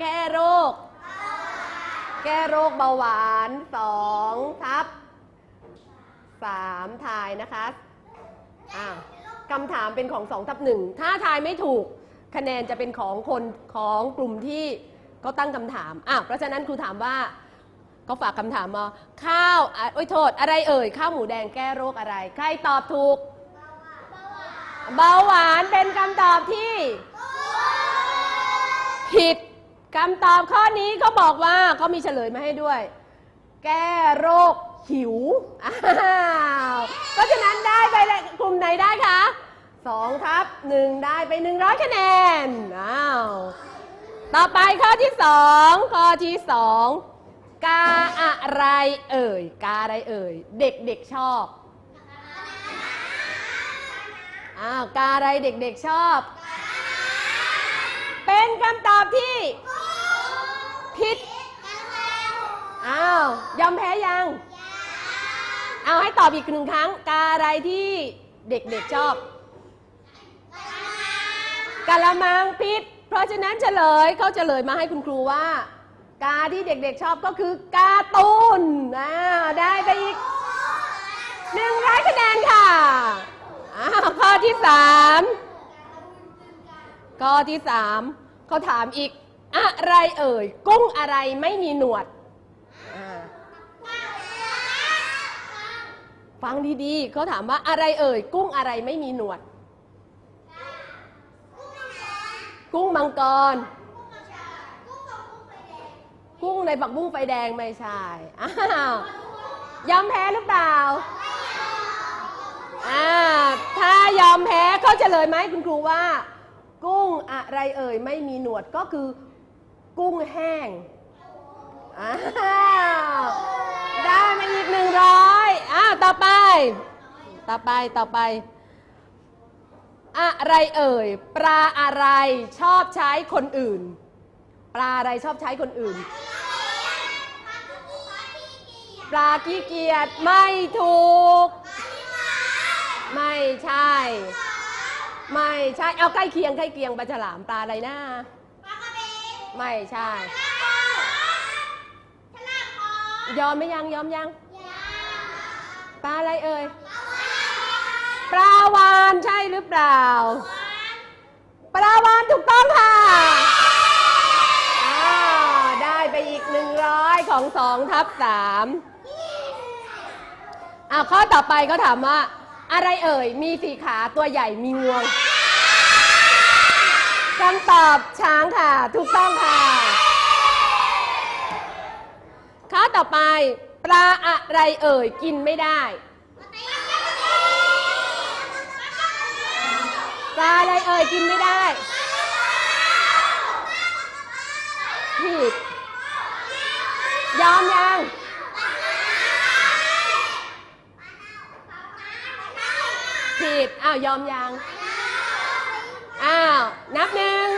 แก้โรค แก้โรคเบาหวาน2ทับ3ทายนะคะอ้าคำถามเป็นของ2ทับ1ถ้าทายไม่ถูกคะแนนจะเป็นของคนของกลุ่มที่เขาตั้งคำถามอ้าเพราะฉะนั้นครูถามว่าเขาฝากคำถามมาข้าวอะโอ้ยโทษอะไรเอ่ย ข้าวหมูแดงแก้โรคอะไร ใครตอบถูก เบาหวานเป็นคำตอบที่ ผิด คำตอบข้อนี้เขาบอกว่าเขามีเฉลยมาให้ด้วย แก้โรคหิว อ้าวเพราะฉะนั้นได้ไปลยกลุ่มไหนได้คะสองทับหนึ่งได้ไปหนึ่งร้อยคะแนน อ้าว ต่อไปข้อที่สองข้อที่สองกาอะไรเอ่ย กาอะไรเอ่ยเด็กเด็กๆชอบ อ้าว กาอะไรเด็กๆชอบ เป็นคำตอบที่ผิดอ้าวยอมแพ้ยัง เอาให้ตอบอีกหนึ่งครั้งกาอะไรที่เด็กๆชอบกะละมังผิดเพราะฉะนั้นเฉลยเขาเฉลยมาให้คุณครูว่า กาที่เด็กๆชอบก็คือ การ์ตูนอ่าได้ไปอีกหนึ่งร้อยคะแนนค่ะอ้าวข้อที่สาม ข้อที่สามเขาถามอีก อะไรเอ่ย กุ้งอะไรไม่มีหนวด ฟังดีๆเขาถามว่าอะไรเอ่ย กุ้งอะไรไม่มีหนวด กุ้งมังกร กุ้งในปักบุ้งไฟแดงไม่ใช่อ้าวยอมแพ้หรือเปล่าอ่าถ้ายอมแพ้เขาเฉลยไหมคุณครูว่า กุ้งอะไรเอ่ยไม่มีหนวดก็คือ กุ้งแห้งอ้าวได้มาอีกหนึ่งร้อยอ้าวต่อไป ต่อไปต่อไป อะไรเอ่ย ปลาอะไรชอบใช้คนอื่น ปลาอะไรชอบใช้คนอื่น ปลาขี้เกียจไม่ถูก ไม่ใช่ ไม่ใช่ เอาใกล้เคียงใกล้เคียงปลาฉลามปลาอะไรนะไม่ใช่ยอมไหมยังยอมยังปลาอะไรเอ่ยปลาวานใช่หรือเปล่าปลาวานถูกต้องค่ะอ้าวได้ไปอีกหนึ่งร้อยของสองทับสามอ้าวข้อต่อไปเขาถามว่า อะไรเอ่ย มีสี่ขาตัวใหญ่มีงวงคำตอบช้างค่ะ ถูกต้องค่ะ ข้อต่อไป ปลาอะไรเอ่ย กินไม่ได้ปลาอะไรเอ่ย กินไม่ได้ผิดยอมยัง ผิด อ้าวยอมยัง อ้าว นับหนึ่ง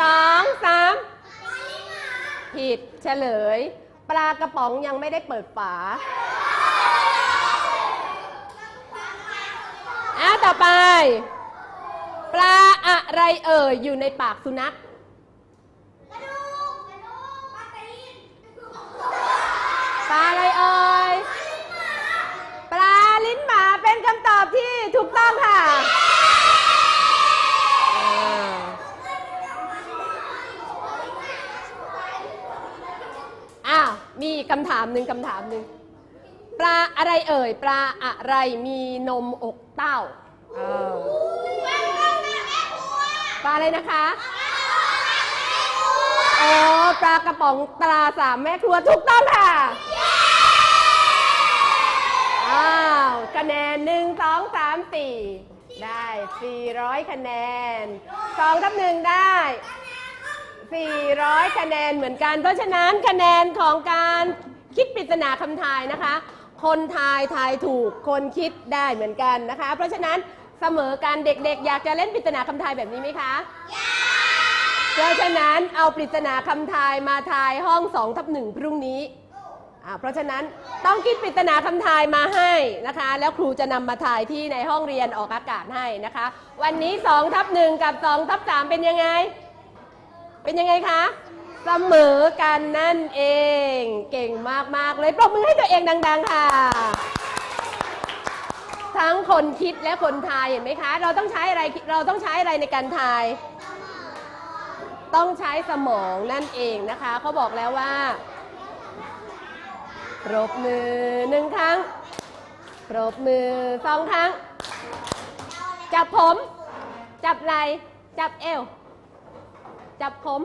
สองสามผิดเฉลย ปลากระป๋องยังไม่ได้เปิดฝาอ้าวต่อไป ปลาอะไรเอ่ยอยู่ในปากสุนัข ปลาอะไรเอ่ย ปลาลิ้นหมาเป็นคำต อบที่ถูกต้องค่ะอ่าอ้าวมีคำถามหนึ่งคำถามหนึ่งปลาอะไรเอ่ย ปลาอะไรมีนมอกเต้าเออปลาอะไรนะคะอ๋อปลากระป๋องตราสามแม่ครัวถูกต้องค่ะ อ้าวคะแนนหนึ่งสองสามสี่ได้สี่ร้อยคะแนนสองทับหนึ่งได้สี่ร้อยคะแนนเหมือนกัน เพราะฉะนั้นคะแนนของการคิดปริศนาคำทายนะคะ คนทายทายถูกคนคิดได้เหมือนกันนะคะ เพราะฉะนั้นเสมอกันเด็กๆ อยากจะเล่นปริศนาคำทายแบบนี้ไหมคะเพราะฉะนั้นเอาปริศนาคำทายมาทายห้องสองทับหนึ่งพรุ่งนี้อ่า เพราะฉะนั้นต้องคิดปริศนาคำทายมาให้นะคะ แล้วครูจะนำมาถ่ายที่ในห้องเรียนออกอากาศให้นะคะ วันนี้2ทับหนึ่งกับ2ทับสามเป็นยังไง เป็นยังไงคะเสมอกันนั่นเอง เก่งมาก ๆ เลยปรบมือให้ตัวเองดัง ๆ ค่ะ ทั้งคนคิดและคนทายเห็นไหมคะ เราต้องใช้อะไรเราต้องใช้อะไรในการทาย ต้องใช้สมองนั่นเองนะคะเขาบอกแล้วว่า ปรบมือหนึ่งครั้ง ปรบมือสองครั้ง จับผม จับไหล่จับเอว จับผม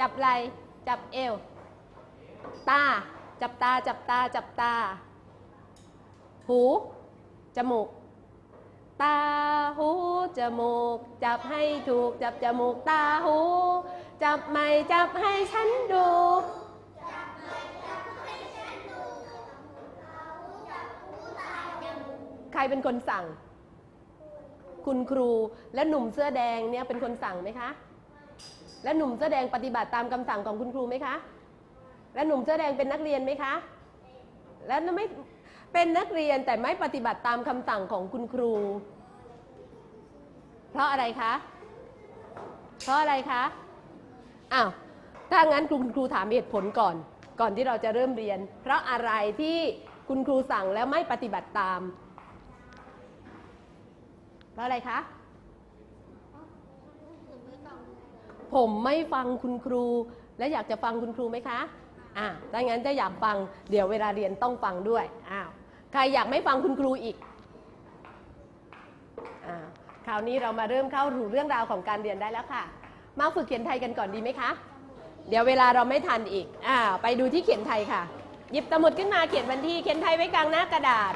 จับไหล่จับเอว ตา จับตา จับตา จับตา หู จมูก ตา หู จมูก จับให้ถูก จับจมูก ตา หู จับไม่ จับให้ฉันดู รเป็นคนสั่ง คุณครูและหนุ่มเสื้อแดงเนี่ยเป็นคนสั่งไหมคะ และหนุ่มเสื้อแดงปฏิบัติตามคำสั่งของคุณครูไหมคะ และหนุ่มเสื้อแดงเป็นนักเรียนไหมคะ และไม่เป็นนักเรียนแต่ไม่ปฏิบัติตามคำสั่งของคุณครู เพราะอะไรคะ เพราะอะไรคะอ้าวถ้างั้นคุณครูถามเหตุผลก่อน ก่อนที่เราจะเริ่มเรียน เพราะอะไรที่คุณครูสั่งแล้วไม่ปฏิบัติตาม เพราอะไรคะ ผมไม่ฟังคุณครู และอยากจะฟังคุณครูไหมคะ อ่าถ้างั้นจะอยากฟัง เดี๋ยวเวลาเรียนต้องฟังด้วย อ้าว ใครอยากไม่ฟังคุณครูอีก อ่า คราวนี้เรามาเริ่มเข้าสู่เรื่องราวของการเรียนได้แล้วค่ะ มาฝึกเขียนไทยกันก่อนดีไหมคะ เดี๋ยวเวลาเราไม่ทันอีก อ่า ไปดูที่เขียนไทยค่ะ หยิบสมุดขึ้นมาเขียนวันที่ เขียนไทยไว้กลางหน้ากระดาษ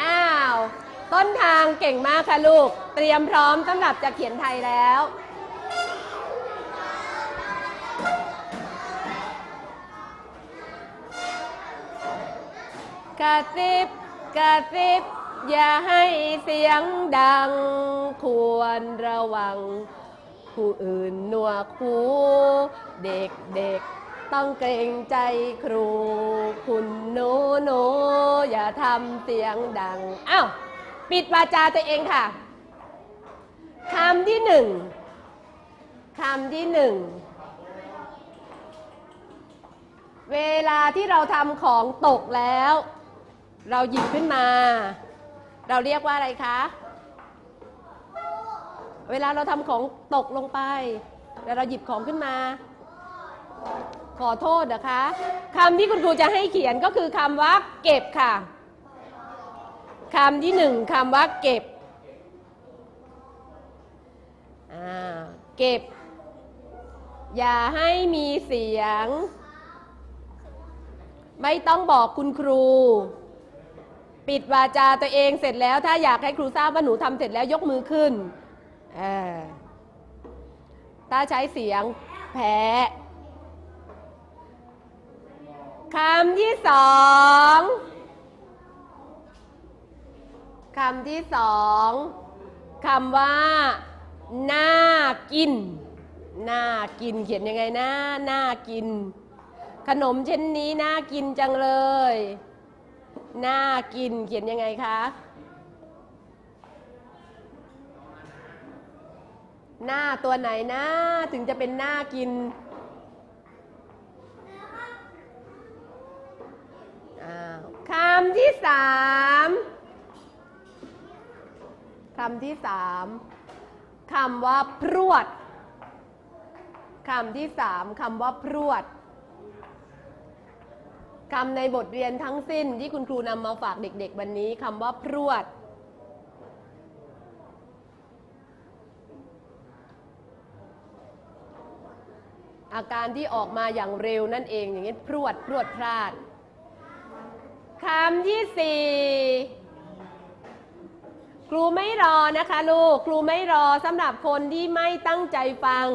อ้าว ต้นทางเก่งมากค่ะลูก เตรียมพร้อมสำหรับจะเขียนไทยแล้ว กระซิบกระซิบ อย่าให้เสียงดัง ควรระวัง ผู้อื่นหนวกหูเด็กเด็กๆต้องเกรงใจครู คุณหนูหนูอย่าทำเสียงดัง อ้าว ปิดวาจาตัวเองค่ะคำที่หนึ่งคำที่หนึ่งเวลาที่เราทำของตกแล้ว เราหยิบขึ้นมา เราเรียกว่าอะไรคะ เวลาเราทำของตกลงไป แล้วเราหยิบของขึ้นมา ขอโทษนะคะคำที่คุณครูจะให้เขียนก็คือคำว่าเก็บค่ะ คำที่หนึ่งคำว่าเก็บ เก็บ อย่าให้มีเสียง ไม่ต้องบอกคุณครู ปิดวาจาตัวเองเสร็จแล้ว ถ้าอยากให้ครูทราบว่าหนูทำเสร็จแล้วยกมือขึ้นเออถ้าใช้เสียงแพ้คำที่สอง คำที่สองคำว่าน่ากินน่ากินเขียนยังไงนะน่ากิน ขนมเช่นนี้น่ากินจังเลยน่ากินเขียนยังไงคะหน้าตัวไหนนะถึงจะเป็นน่ากินอ้าวคำที่สาม คำที่สามคำว่าพรวดคำที่สามคำว่าพรวดคำในบทเรียนทั้งสิ้นที่คุณครูนำมาฝากเด็ก ๆ วันนี้คำว่าพรวด อาการที่ออกมาอย่างเร็วนั่นเองอย่างนี้พรวดพรวดพลาดคำที่สี่ ครูไม่รอนะคะลูก ครูไม่รอสำหรับคนที่ไม่ตั้งใจฟัง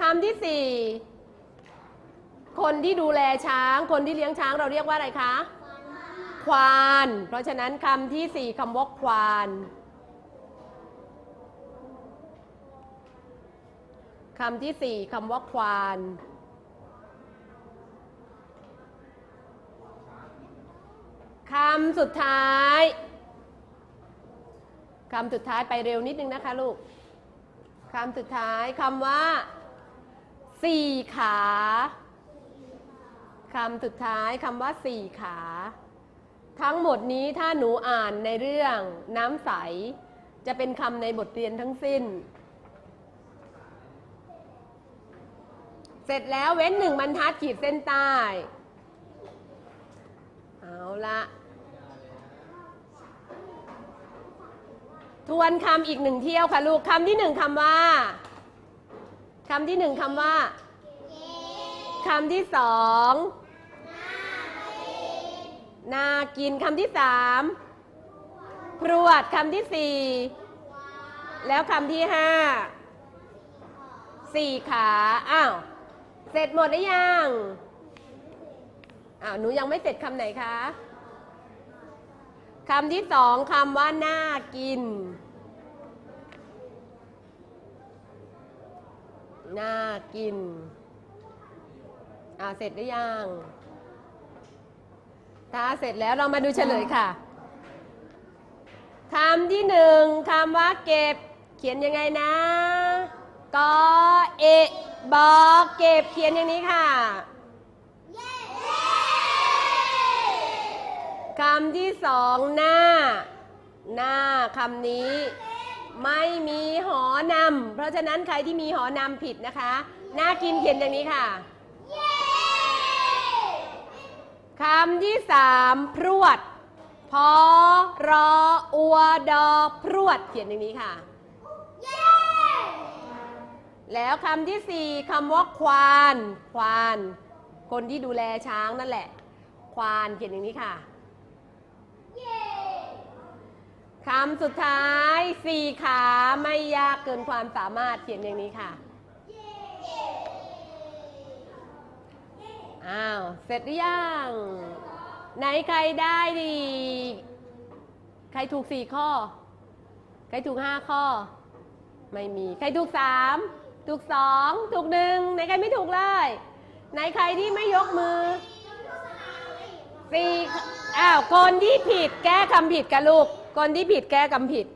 คำที่สี่คนที่ดูแลช้าง คนที่เลี้ยงช้างเราเรียกว่าอะไรคะ ควาน เพราะฉะนั้นคำที่สี่คำว่าควานคำที่สี่คำว่าควาน คำสุดท้ายคำสุดท้ายไปเร็วนิดนึงนะคะลูกคำสุดท้ายคำว่าสี่ขาคำสุดท้ายคำว่าสี่ขา ทั้งหมดนี้ถ้าหนูอ่านในเรื่องน้ำใส จะเป็นคำในบทเรียนทั้งสิ้น เสร็จแล้วเว้นหนึ่งบรรทัดขีดเส้นใต้ เอาละ ทวนคำอีกหนึ่งเที่ยวค่ะลูกคำที่หนึ่งคำว่าคำที่หนึ่งคำว่าคำที่สองนากินคำที่สามพรวดคำที่สี่แล้วคำที่ห้าสี่ขาอ้าวเสร็จหมดหรือยังอ้าวหนูยังไม่เสร็จคำไหนคะ คำที่สองคำว่าน่ากิน น่ากิน อ่าเสร็จหรือยัง ถ้าเสร็จแล้วเรามาดูเฉลยค่ะ คำที่หนึ่งคำว่าเก็บ เขียนยังไงนะ กอเอะบอกเก็บเขียนอย่างนี้ค่ะ คำที่สองหน้า หน้าคำนี้ ไม่มีหอนำเพราะฉะนั้นใครที่มีหอนำผิดนะคะ หน้ากินเขียนอย่างนี้ค่ะคำที่สามพรวด พอรออัวดอพรวดเขียนอย่างนี้ค่ะ แล้วคำที่สี่คำว่าควาน ควาน คนที่ดูแลช้างนั่นแหละ ควานเขียนอย่างนี้ค่ะ คำสุดท้ายสี่ขาไม่ยากเกินความสามารถเขียนอย่างนี้ค่ะ อ้าว เสร็จหรือยัง ไหนใครได้ดี ใครถูกสี่ข้อ ใครถูกห้าข้อ ไม่มี ใครถูกสามถูกสองถูกหนึ่งไหนใครไม่ถูกเลย ไหนใครที่ไม่ยกมือสี่อ้าว คนที่ผิดแก้คำผิดกันลูก คนที่ผิดแก้คำผิด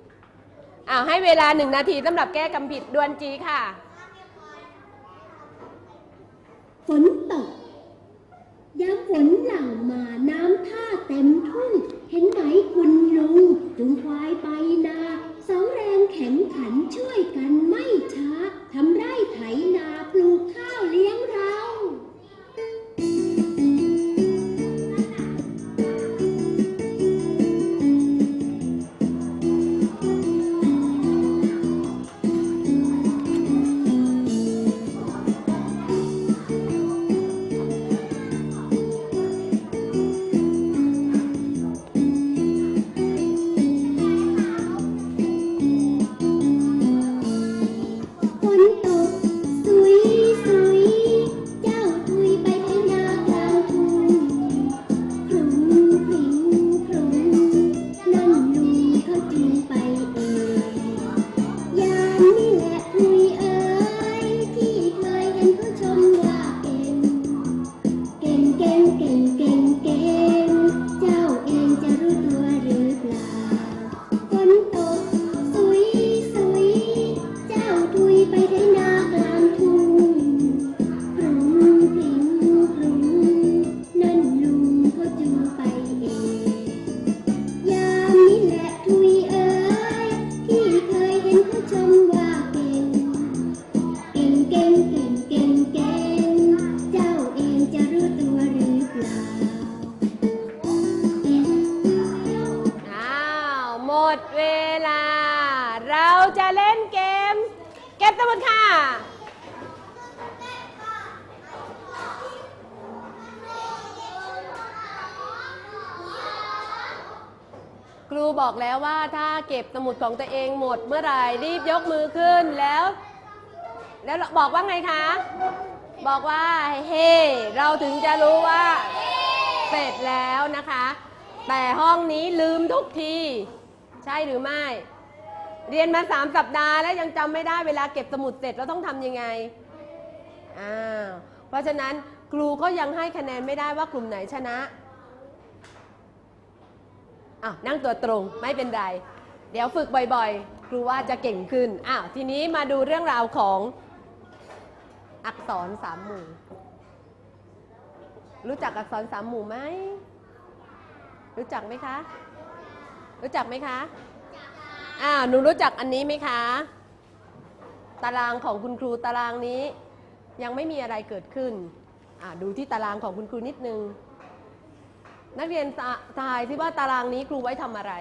อ้าวให้เวลาหนึ่งนาทีสำหรับแก้คำผิดดวนจีค่ะ ฝนตกยามฝนหลั่งมาน้ำท่าเต็มทุ่ง เห็นไหมคุณลุงจุงควายไปนาสองแรงแข็งขันช่วยกันไม่ช้าทำไร่ไถนาปลูกข้าวเลี้ยงเรา บอกแล้วว่าถ้าเก็บสมุดของตัวเองหมดเมื่อไหร่รีบยกมือขึ้นแล้ว แล้วบอกว่าไงคะ บอกว่าเฮ้เราถึงจะรู้ว่าเสร็จแล้วนะคะ แต่ห้องนี้ลืมทุกที ใช่หรือไม่ เรียนมาสามสัปดาห์แล้วยังจำไม่ได้เวลาเก็บสมุดเสร็จเราต้องทำยังไงอ้าวเพราะฉะนั้นครูก็ยังให้คะแนนไม่ได้ว่ากลุ่มไหนชนะ อ้าวนั่งตัวตรงไม่เป็นไร เดี๋ยวฝึกบ่อยๆ ครูว่าจะเก่งขึ้นอ้าวทีนี้มาดูเรื่องราวของอักษรสามหมู่ รู้จักอักษรสามหมู่ไหม รู้จักไหมคะ รู้จักไหมคะอ่าหนูรู้จักอันนี้ไหมคะ ตารางของคุณครูตารางนี้ ยังไม่มีอะไรเกิดขึ้นอ่าดูที่ตารางของคุณครูนิดนึง นักเรียนทาทายที่ว่าตารางนี้ครูไว้ทำอะไร